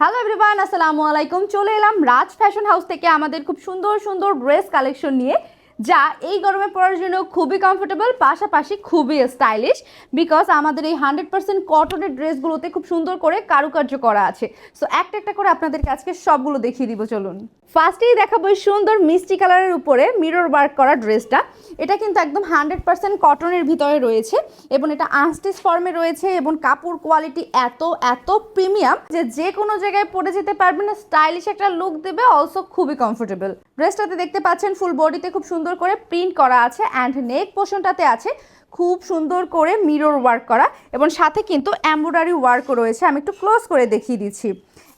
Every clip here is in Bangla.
হ্যালো এভরিওয়ান আসসালামু আলাইকুম চলে এলাম রাজ ফ্যাশন হাউস থেকে আমাদের খুব সুন্দর সুন্দর ড্রেস কালেকশন নিয়ে। যা এই গরমে পরার জন্য খুবই কমফোর্টেবল পাশাপাশি খুবই স্টাইলিশ বিকজ আমাদের এই হান্ড্রেড পার্সেন্ট কটনের ড্রেসগুলোতে খুব সুন্দর করে কারুকার্য করা আছে। সো একটা একটা করে আপনাদেরকে আজকে সবগুলো দেখিয়ে দিব, চলুন। ফার্স্টেই দেখাবো এই সুন্দর মিষ্টি কালারের উপরে মিরর ওয়ার্ক করা ড্রেসটা। এটা কিন্তু একদম হান্ড্রেড পার্সেন্ট কটনের ভিতরে রয়েছে এবং এটা আনস্টিচ ফর্মে রয়েছে এবং কাপড় কোয়ালিটি এত এত প্রিমিয়াম যে যে কোনো জায়গায় পরে যেতে পারবেন স্টাইলিশ একটা লুক দেবে অলসো খুবই কমফোর্টেবল ড্রেসটাতে দেখতে পাচ্ছেন ফুল বডিতে খুব সুন্দর করে প্রিন্ট করা আছে অ্যান্ড নেক পোর্শনটাতে আছে। খুব সুন্দর করে মিরর ওয়ার্ক করা এবং সাথে কিন্তু এমব্রয়ডারি ওয়ার্কও রয়েছে। আমি একটু ক্লোজ করে দেখিয়ে দিচ্ছি।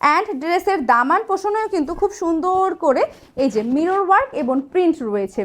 অ্যান্ড ড্রেসের দামান পোষণেও কিন্তু খুব সুন্দর করে এই যে মিরর ওয়ার্ক এবং প্রিন্ট রয়েছে।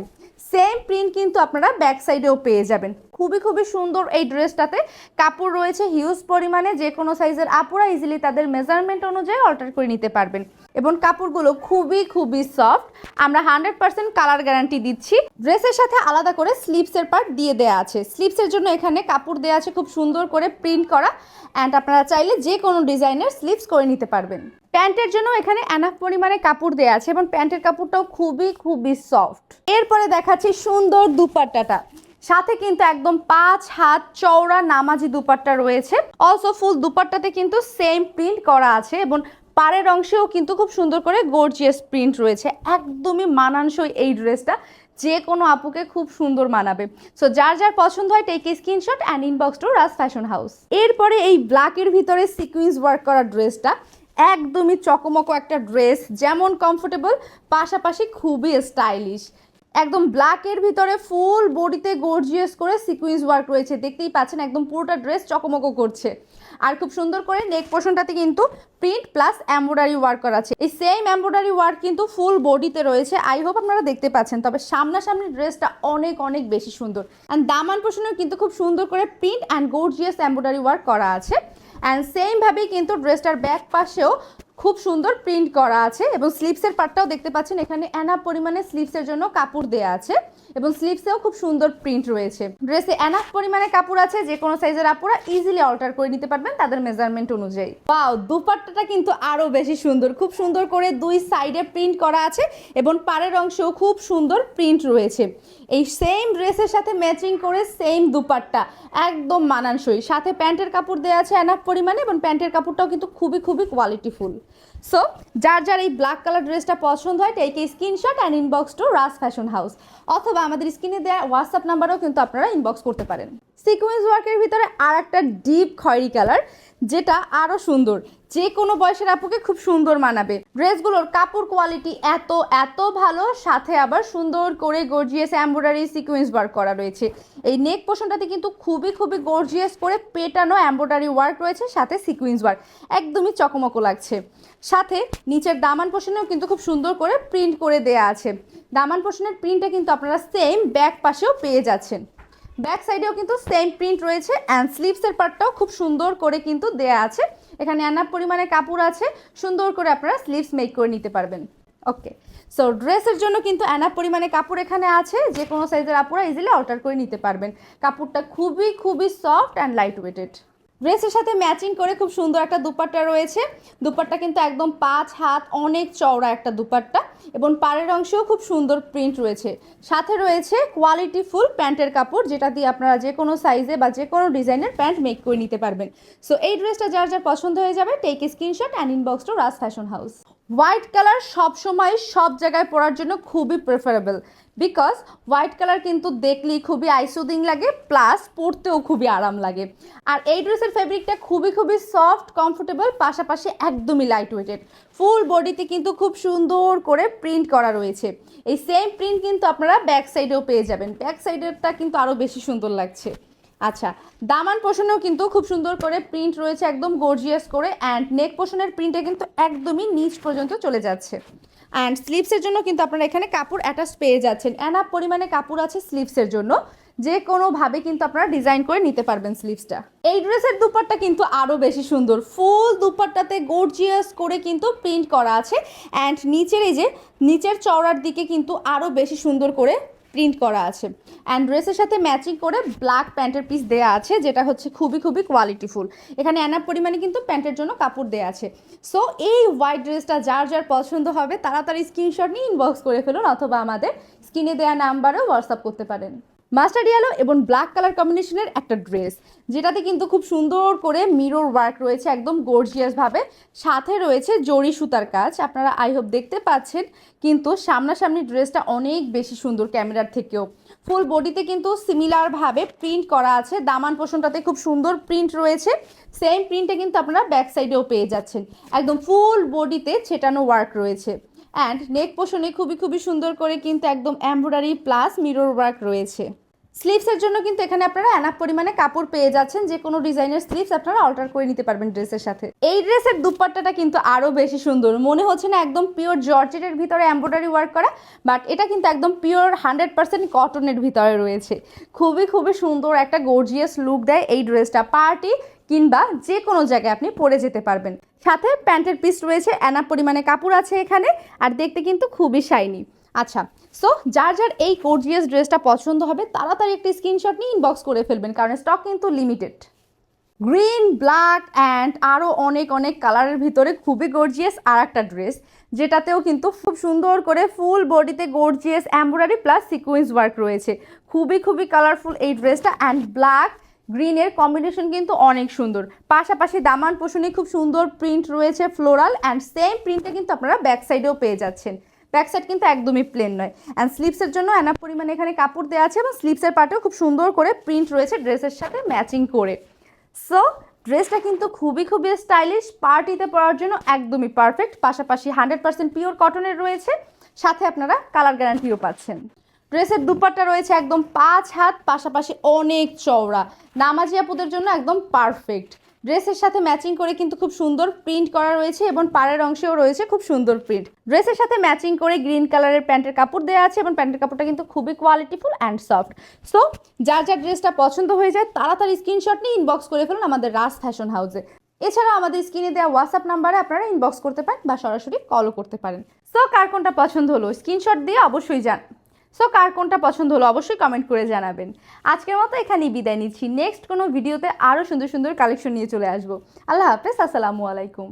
সেম প্রিন্ট কিন্তু আপনারা ব্যাক সাইডেও পেয়ে যাবেন। খুবই খুবই সুন্দর এই ড্রেসটাতে। কাপড় রয়েছে হিউজ পরিমাণে, যে কোনো সাইজের আপুরা ইজিলি তাদের মেজারমেন্ট অনুযায়ী অল্টার করে নিতে পারবেন। এবং কাপড়গুলো খুবই খুবই সফট আমরা হান্ড্রেড পার্সেন্ট কালার গ্যারান্টি দিচ্ছি। ড্রেসের সাথে আলাদা করে স্লিপসের পার্ট দিয়ে দেওয়া আছে। স্লিপসের জন্য এখানে কাপড় দেওয়া আছে খুব সুন্দর করে প্রিন্ট করা। অ্যান্ড আপনারা চাইলে যে কোনো ডিজাইনের স্লিপস করে নিতে পারবেন। প্যান্টের জন্য এখানে এনাফ পরিমাণে কাপড় দেওয়া আছে এবং প্যান্টের কাপড়টাও খুবই খুবই সফট এরপরে দেখাচ্ছি সুন্দর দুপাট্টাটা। সাথে কিন্তু একদম পাঁচ হাত চওড়া নামাজি দুপাট্টা রয়েছে। অলসো ফুল দুপাট্টাতে কিন্তু সেম প্রিন্ট করা আছে এবং পাড়ের অংশেও কিন্তু খুব সুন্দর করে গর্জিয়াস প্রিন্ট রয়েছে। একদমই মানানসই এই ড্রেসটা, যে কোনো আপুকে খুব সুন্দর মানাবে। সো যার যার পছন্দ হয় take a screenshot and inbox to Raj fashion house এরপরে এই ব্ল্যাকের ভিতরে সিকুইন্স ওয়ার্ক করা ড্রেসটা, একদমই চকমকো একটা ড্রেস, যেমন কমফোর্টেবল পাশাপাশি খুবই স্টাইলিশ একদম ব্ল্যাকের ভিতরে ফুল বডিতে গর্জিয়াস করে সিকুয়েন্স ওয়ার্ক রয়েছে। দেখতেই পাচ্ছেন একদম পুরোটা ড্রেস চকমকো করছে। আর খুব সুন্দর করে নেক পোর্শনটাতে কিন্তু প্রিন্ট প্লাস এমব্রয়ডারি ওয়ার্ক করা আছে। এই সেম এমব্রয়ডারি ওয়ার্ক কিন্তু ফুল বডিতে রয়েছে। আই হোপ আপনারা দেখতে পাচ্ছেন, তবে সামনাসামনি ড্রেসটা অনেক অনেক বেশি সুন্দর। অ্যান্ড দামান পোর্শনেও কিন্তু খুব সুন্দর করে print and gorgeous embroidery work করা আছে। অ্যান্ড সেমভাবেই কিন্তু ড্রেসটার ব্যাক পাশেও খুব সুন্দর প্রিন্ট করা আছে এবং স্লিপসের পার্টটাও দেখতে পাচ্ছেন। এখানে এনাফ পরিমাণে স্লিপসের জন্য কাপড় দেওয়া আছে এবং স্লিপসেও খুব সুন্দর প্রিন্ট রয়েছে। ড্রেসে এনাফ পরিমাণে কাপড় আছে, যে কোনো সাইজের আপুরা ইজিলি অল্টার করে নিতে পারবেন তাদের মেজারমেন্ট অনুযায়ী। পাও দুপাট্টাটা কিন্তু আরও বেশি সুন্দর। খুব সুন্দর করে দুই সাইডে প্রিন্ট করা আছে এবং পাড়ের অংশেও খুব সুন্দর প্রিন্ট রয়েছে। এই সেম ড্রেসের সাথে ম্যাচিং করে সেম দুপাট্টা, একদম মানানসই। সাথে প্যান্টের কাপড় দেওয়া আছে এনাফ পরিমাণে এবং প্যান্টের কাপড়টাও কিন্তু খুবই খুবই কোয়ালিটিফুল সো যার যার এই ব্ল্যাক কালার ড্রেসটা পছন্দ হয় টেক এই screenshot and inbox to Raj fashion house অথবা আমাদের স্ক্রিনে দেওয়া হোয়াটসঅ্যাপ নাম্বারও কিন্তু আপনারা ইনবক্স করতে পারেন। সিকোয়েন্স ওয়ার্কের ভিতরে আর একটা ডিপ খয়েরি কালার যেটা আরও সুন্দর। যে কোনো বয়সের আপুকে খুব সুন্দর মানাবে। ড্রেসগুলোর কাপড় কোয়ালিটি এত এত ভালো, সাথে আবার সুন্দর করে গর্জিয়াস এমব্রয়ডারি সিকোয়েন্স ওয়ার্ক করা রয়েছে। এই নেক পোর্শনটাতে কিন্তু খুবই খুবই গর্জিয়াস করে পেটানো এমব্রয়ডারি ওয়ার্ক রয়েছে, সাথে সিকোয়েন্স ওয়ার্ক একদমই চকমকো লাগছে। সাথে নিচের দামান পোর্শনেও কিন্তু খুব সুন্দর করে প্রিন্ট করে দেয়া আছে। দামান পোর্শনের প্রিন্টটা কিন্তু আপনারা সেম ব্যাক পাশেও পেয়ে যাচ্ছেন। ব্যাক সাইডেও কিন্তু সেম প্রিন্ট রয়েছে অ্যান্ড স্লিভসের পার্টটাও খুব সুন্দর করে কিন্তু দেয়া আছে। এখানে অ্যানাপ পরিমাণে কাপড় আছে, সুন্দর করে আপনারা স্লিভস মেক করে নিতে পারবেন। ওকে সো ড্রেসের জন্য কিন্তু অ্যানাপ পরিমাণে কাপড় এখানে আছে যে কোনো সাইজের আপুরা ইজিলি অর্ডার করে নিতে পারবেন। কাপড়টা খুবই খুবই সফট অ্যান্ড লাইট ওয়েটেড ড্রেসের সাথে ম্যাচিং করে খুব সুন্দর একটা দুপাট্টা রয়েছে। দুপাট্টা কিন্তু একদম পাঁচ হাত, অনেক চওড়া একটা দুপাট্টা এবং পাড়ের অংশেও খুব সুন্দর প্রিন্ট রয়েছে। সাথে রয়েছে কোয়ালিটি ফুল প্যান্টের কাপড়, যেটা দিয়ে আপনারা যে কোনো সাইজে বা যে কোনো ডিজাইনের প্যান্ট মেক করে নিতে পারবেন। সো এই ড্রেসটা যার যার পছন্দ হয়ে যাবে take screenshot and inbox to Raj fashion house white colour সবসময় সব জায়গায় পরার জন্য খুবই প্রেফারেবল বিকজ হোয়াইট কালার কিন্তু দেখলেই খুবই আইসুদিং লাগে প্লাস পরতেও খুবই আরাম লাগে। আর এই ড্রেসের ফেব্রিকটা খুবই খুবই সফট কমফোর্টেবল পাশাপাশি একদমই লাইট ওয়েটেড ফুল বডিতে কিন্তু খুব সুন্দর করে প্রিন্ট করা রয়েছে। এই সেম প্রিন্ট কিন্তু আপনারা ব্যাক সাইডেও পেয়ে যাবেন। ব্যাক সাইডেরটা কিন্তু আরও বেশি সুন্দর লাগছে। আচ্ছা দামান পোষণেও কিন্তু খুব সুন্দর করে প্রিন্ট রয়েছে, একদম গর্জিয়াস করে অ্যান্ড নেক পোষণের প্রিন্টে কিন্তু একদমই নিচ পর্যন্ত চলে যাচ্ছে। অ্যান্ড স্লিভসের জন্য কিন্তু আপনারা এখানে কাপড় অ্যাটাচ পেয়ে যাচ্ছেন। অ্যানাপ পরিমাণে কাপড় আছে স্লিভসের জন্য। যে কোনোভাবে কিন্তু আপনারা ডিজাইন করে নিতে পারবেন স্লিভসটা এই ড্রেসের দুপাট্টা কিন্তু আরও বেশি সুন্দর। ফুল দুপাট্টাতে গর্জিয়াস করে কিন্তু প্রিন্ট করা আছে। অ্যান্ড নিচের এই যে, নিচের চওড়ার দিকে কিন্তু আরও বেশি সুন্দর করে প্রিন্ট করা আছে। অ্যান্ড ড্রেসের সাথে ম্যাচিং করে ব্ল্যাক প্যান্টের পিস দেওয়া আছে, যেটা হচ্ছে খুবই খুবই কোয়ালিটিফুল এখানে অ্যানার পরিমাণে কিন্তু প্যান্টের জন্য কাপড় দেওয়া আছে। সো এই হোয়াইট ড্রেসটা যার যার পছন্দ হবে, তাড়াতাড়ি স্ক্রিনশট নিয়ে ইনবক্স করে ফেলুন, অথবা আমাদের স্ক্রিনে দেওয়া নাম্বারেও হোয়াটসঅ্যাপ করতে পারেন। মাস্টার্ড ইয়েলো এবং ব্ল্যাক কালার কম্বিনেশনের একটা ড্রেস যেটাতে কিন্তু খুব সুন্দর করে মিরর ওয়ার্ক রয়েছে একদম গর্জিয়াসভাবে সাথে রয়েছে জরি সুতার কাজ, আপনারা আই হোপ দেখতে পাচ্ছেন, কিন্তু সামনাসামনি ড্রেসটা অনেক বেশি সুন্দর ক্যামেরার থেকেও। ফুল বডিতে কিন্তু সিমিলারভাবে প্রিন্ট করা আছে, দামান পোষণটাতে খুব সুন্দর প্রিন্ট রয়েছে। সেম প্রিন্টে কিন্তু আপনারা ব্যাক সাইডেও পেয়ে যাচ্ছেন। একদম ফুল বডিতে ছেটানো ওয়ার্ক রয়েছে। অ্যান্ড নেক পোষণে খুবই খুবই সুন্দর করে কিন্তু একদম এমব্রয়ডারি প্লাস মিরর ওয়ার্ক রয়েছে। স্লিভসের জন্য কিন্তু এখানে আপনারা এনাফ পরিমাণে কাপড় পেয়ে যাচ্ছেন, যে কোনো ডিজাইনের স্লিভস আপনারা অল্টার করে নিতে পারবেন ড্রেসের সাথে। এই ড্রেসের দুপাট্টাটা কিন্তু আরও বেশি সুন্দর। মনে হচ্ছে না একদম পিওর জর্জেটের ভিতরে এম্ব্রয়ডারি ওয়ার্ক করা বাট এটা কিন্তু একদম পিওর হান্ড্রেড পার্সেন্ট কটনের ভিতরে রয়েছে। খুবই খুবই সুন্দর একটা গর্জিয়াস লুক দেয় এই ড্রেসটা পার্টি কিংবা যে কোনো জায়গায় আপনি পরে যেতে পারবেন। সাথে প্যান্টের পিস রয়েছে এনাফ পরিমাণে কাপড় আছে এখানে, আর দেখতে কিন্তু খুবই শাইনি আচ্ছা সো যার যার এই গর্জিয়াস ড্রেসটা পছন্দ হবে, তাড়াতাড়ি একটি স্ক্রিনশট নিয়ে ইনবক্স করে ফেলবেন, কারণ স্টক কিন্তু লিমিটেড গ্রিন ব্ল্যাক অ্যান্ড আরও অনেক অনেক কালারের ভিতরে খুবই গর্জিয়াস আর একটা ড্রেস যেটাতেও কিন্তু খুব সুন্দর করে ফুল বডিতে gorgeous embroidery plus sequence work রয়েছে। খুবই খুবই কালারফুল এই ড্রেসটা অ্যান্ড ব্ল্যাক গ্রিনের কম্বিনেশন কিন্তু অনেক সুন্দর। পাশাপাশি দামান পোষণে খুব সুন্দর প্রিন্ট রয়েছে ফ্লোরাল অ্যান্ড সেম প্রিন্টে কিন্তু আপনারা ব্যাক সাইডেও পেয়ে যাচ্ছেন। ব্যাক সাইড কিন্তু একদমই প্লেন নয়। অ্যান্ড স্লিপসের জন্য এনাফ পরিমাণে এখানে কাপড় দেওয়া আছে এবং স্লিপসের পার্টেও খুব সুন্দর করে প্রিন্ট রয়েছে ড্রেসের সাথে ম্যাচিং করে। সো ড্রেসটা কিন্তু খুবই খুবই স্টাইলিশ পার্টিতে পরার জন্য একদমই পারফেক্ট পাশাপাশি হান্ড্রেড পার্সেন্ট পিওর কটনের রয়েছে। সাথে আপনারা কালার গ্যারান্টিও পাচ্ছেন। ড্রেসের দুপাট্টা রয়েছে একদম পাঁচ হাত, পাশাপাশি অনেক চওড়া। নামাজি আপুদের জন্য একদম পারফেক্ট ড্রেসের সাথে ম্যাচিং করে কিন্তু খুব সুন্দর প্রিন্ট করা রয়েছে এবং পাড়ের অংশেও রয়েছে খুব সুন্দর প্রিন্ট। ড্রেসের সাথে ম্যাচিং করে গ্রিন কালারের প্যান্টের কাপড় দেওয়া আছে এবং প্যান্টের কাপড়টা কিন্তু খুবই কোয়ালিটিফুল অ্যান্ড সফট সো যার যার ড্রেসটা পছন্দ হয়ে যায় তাড়াতাড়ি স্ক্রিনশট নিয়ে ইনবক্স করে ফেলুন আমাদের রাস ফ্যাশন হাউসে এছাড়া আমাদের স্ক্রিনে দেওয়া হোয়াটসঅ্যাপ নাম্বারে আপনারা ইনবক্স করতে পারেন বা সরাসরি কলও করতে পারেন। সো কার কোনটা পছন্দ হলো? স্ক্রিনশট দিয়ে অবশ্যই জান সো কার কোনটা পছন্দ হলো অবশ্যই কমেন্ট করে জানাবেন। আজকের মতো এখানেই বিদায় নিচ্ছি। নেক্সট কোনো ভিডিওতে আরও সুন্দর সুন্দর কালেকশন নিয়ে চলে আসব। আল্লাহ হাফেজ, আসসালামু আলাইকুম।